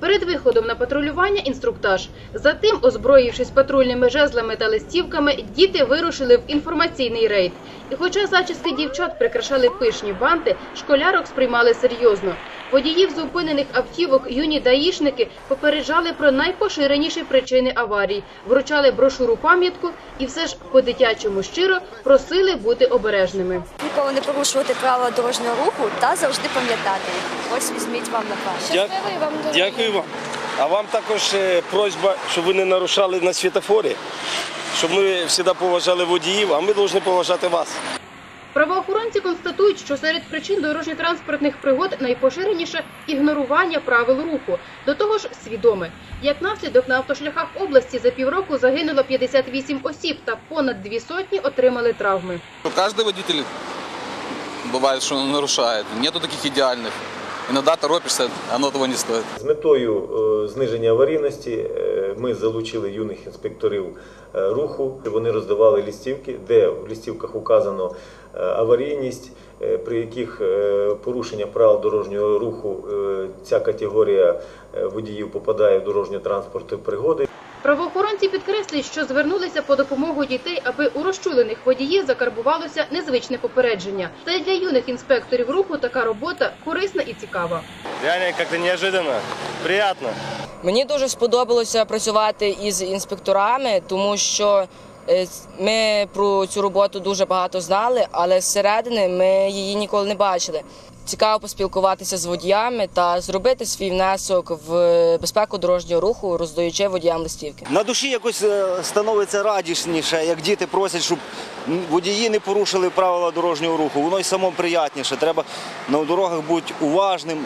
Перед виходом на патрулювання інструктаж. Затим, озброївшись патрульними жезлами та листівками, діти вирушили в інформаційний рейд. І хоча зачіски дівчат прикрашали пишні банти, школярок сприймали серйозно. Водіїв зупинених автівок юні даїшники попереджали про найпоширеніші причини аварій, вручали брошуру пам'ятку і все ж по-дитячому щиро просили бути обережними. Ніколи не порушувати правила дорожнього руху та завжди пам'ятати. Ось візьміть вам на пам'ять. Дя- вам Дякую вам. А вам також е, просьба, щоб ви не нарушали на світофорі, щоб ми завжди поважали водіїв, а ми повинні поважати вас. Правоохоронці констатують, що серед причин дорожньо-транспортних пригод найпоширеніше ігнорування правил руху, до того ж свідоме. Як наслідок на автошляхах області за півроку загинуло 58 осіб та понад дві сотні отримали травми. Каждый водитель бывает, что он нарушает. Нету таких идеальных. Иногда торопишься, оно того не стоит. З метою е, зниження аварійності е, ми залучили юних інспекторів е, руху. Вони роздавали листівки, де в листівках указано е, аварійність, е, при яких порушення правил дорожнього руху ця категорія водіїв попадає в дорожньо-транспортні пригоди. Правоохоронці підкреслюють, що звернулися по допомогу дітей, аби у розчулених водіїв закарбувалося незвичне попередження. Та й для юних інспекторів руху така робота корисна і цікава. Реально як-то неожиданно, приємно. Мені дуже сподобалося працювати із інспекторами, тому що е, ми про цю роботу дуже багато знали, але зсередини ми її ніколи не бачили. Цікаво поспілкуватися з водіями та зробити свій внесок в безпеку дорожнього руху, роздаючи водіям листівки. На душі якось е, становиться радісніше, як діти просять, щоб водії не порушили правила дорожнього руху. Воно й само приятніше. Треба на дорогах бути уважним.